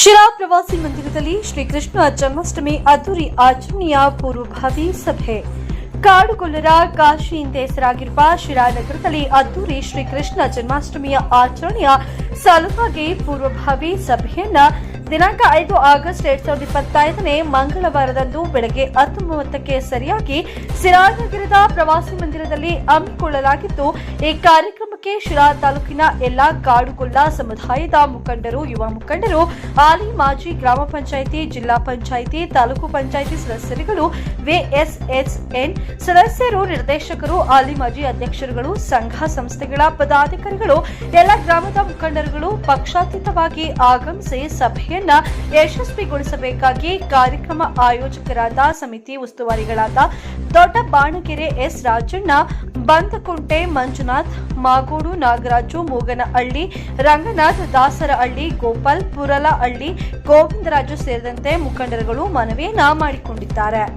ಶಿರಾ ಪ್ರವಾಸಿ ಮಂದಿರದಲ್ಲಿ ಶ್ರೀಕೃಷ್ಣ ಜನ್ಮಾಷ್ಟಮಿ ಅದ್ದೂರಿ ಆಚರಣೆಯ ಪೂರ್ವಭಾವಿ ಸಭೆ. ಕಾಡುಗೊಲ್ಲರ ಕಾಶಿಯಿಂದ ಹೆಸರಾಗಿರುವ ಶಿರಾ ನಗರದಲ್ಲಿ ಅದ್ದೂರಿ ಶ್ರೀಕೃಷ್ಣ ಜನ್ಮಾಷ್ಟಮಿಯ ಆಚರಣೆಯ ಸಲುವಾಗಿ ಪೂರ್ವಭಾವಿ ಸಭೆಯನ್ನ ದಿನಾಂಕ ಐದು ಆಗಸ್ಟ್ ಎರಡ್ ಸಾವಿರದ ಇಪ್ಪತ್ತೈದನೇ ಮಂಗಳವಾರದಂದು ಬೆಳಗ್ಗೆ ಹತ್ತು ಮೂವತ್ತಕ್ಕೆ ಸರಿಯಾಗಿ ಸಿರಾ ನಗರದ ಪ್ರವಾಸಿ ಮಂದಿರದಲ್ಲಿ ಹಮ್ಮಿಕೊಳ್ಳಲಾಗಿದ್ದು, ಈ ಕಾರ್ಯಕ್ರಮಕ್ಕೆ ಶಿರಾ ತಾಲೂಕಿನ ಎಲ್ಲಾ ಕಾಡುಗೊಲ್ಲ ಸಮುದಾಯದ ಮುಖಂಡರು, ಯುವ ಮುಖಂಡರು, ಹಾಲಿ ಮಾಜಿ ಗ್ರಾಮ ಪಂಚಾಯಿತಿ, ಜಿಲ್ಲಾ ಪಂಚಾಯಿತಿ, ತಾಲೂಕು ಪಂಚಾಯಿತಿ ಸದಸ್ಯರುಗಳು ವಿಎಸ್ಎಸ್ಎನ್ ಸದಸ್ಯರು, ನಿರ್ದೇಶಕರು, ಹಾಲಿ ಮಾಜಿ ಅಧ್ಯಕ್ಷರುಗಳು, ಸಂಘ ಸಂಸ್ಥೆಗಳ ಪದಾಧಿಕಾರಿಗಳು, ಎಲ್ಲ ಗ್ರಾಮದ ಮುಖಂಡರುಗಳು ಪಕ್ಷಾತೀತವಾಗಿ ಆಗಮಿಸಿ ಸಭೆಯನ್ನ ಯಶಸ್ವಿಗೊಳಿಸಬೇಕಾಗಿ ಕಾರ್ಯಕ್ರಮ ಆಯೋಜಕರಾದ ಸಮಿತಿ ಉಸ್ತುವಾರಿಗಳಾದ ದೊಡ್ಡ ಬಾಣಗೆರೆ ಎಸ್ ರಾಜಣ್ಣ ಬಂದಕುಂಟೆ ಮಂಜುನಾಥ್ ಮಾಗೋಡು ನಾಗರಾಜು ಮೂಗನಹಳ್ಳಿ ರಂಗನಾಥ್ ದಾಸರಹಳ್ಳಿ ಗೋಪಾಲ್ ಪುರಲಹಳ್ಳಿ ಗೋವಿಂದರಾಜು ಸೇರಿದಂತೆ ಮುಖಂಡರುಗಳು ಮನವಿಯನ್ನ ಮಾಡಿಕೊಂಡಿದ್ದಾರೆ.